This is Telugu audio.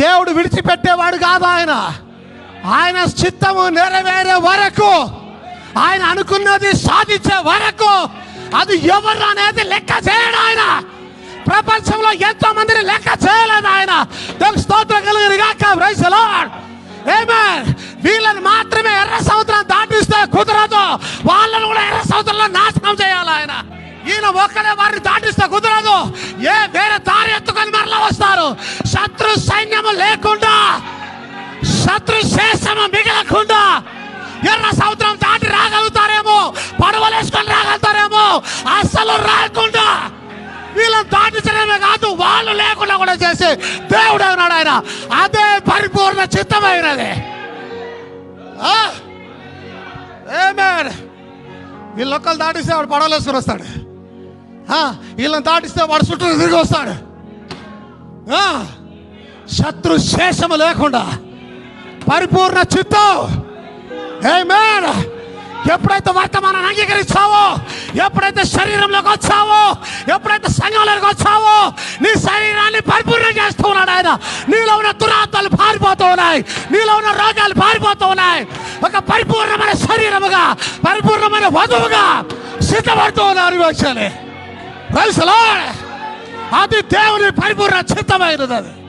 దేవుడు విడిచిపెట్టేవాడు కాదు ఆయన. ఆయన చిత్తము నెరవేరే వరకు ఆయన అనుకున్నది సాధించే వరకు అది ఎవరు అనేది లెక్క చేయడు ఆయన. ప్రపంచంలో ఎంతో మందిని లెక్క చేయలేదు ఆయన. స్తోత్రం కలిగిన గాక ప్రైజ్ లార్డ్ వీళ్ళని మాత్రమే ఎర్ర సముద్రం దాటిస్తే కుదరదు. వాళ్ళను కూడా ఎర్ర సముద్రంలో నాశనం చేయాలి ఆయన. ఈయన ఒక్కడే వారిని దాటిస్తే కుదరదు. ఏ శత్రు సైన్యము లేకుండా శత్రు శేషము మిగలకుండా ఎర్ర సముద్రం దాటి రాగలుగుతారేమో పడవలేసుకొని రాగలుగుతారేమో అస్సలు రాకుండా వీళ్ళని దాటించడమే కాదు వాళ్ళు లేకుండా కూడా చేసి దేవుడు ఉన్నాడు ఆయన? అదే పరిపూర్ణ చిత్తమైనది ఆ? Amen. దాటిస్తే వాడు పడవలు వస్తాడు. వీళ్ళని దాటిస్తే వాడు చుట్టూ తిరిగి వస్తాడు. ఆ, శత్రు శేషము లేకుండా పరిపూర్ణ చిత్తం. Amen. ఎప్పుడైతే వర్తమానాన్ని అంగీకరించావో ఎప్పుడైతే శరీరంలోకి వచ్చావో ఎప్పుడైతే సంఘంలోకి వచ్చావో నీ శరీరాన్ని పరిపూర్ణం చేస్తూ ఉన్నాడు ఆయన. నీలో ఉన్న దురాత్మలు పారిపోతూ ఉన్నాయి. నీలో ఉన్న రోగాలు పారిపోతూ ఉన్నాయి. ఒక పరిపూర్ణమైన శరీరముగా పరిపూర్ణమైన వధువుగా సిద్ధపడుతూ ఉన్నారు వచ్చాలి అది దేవుని పరిపూర్ణ చిత్తమైనది అది.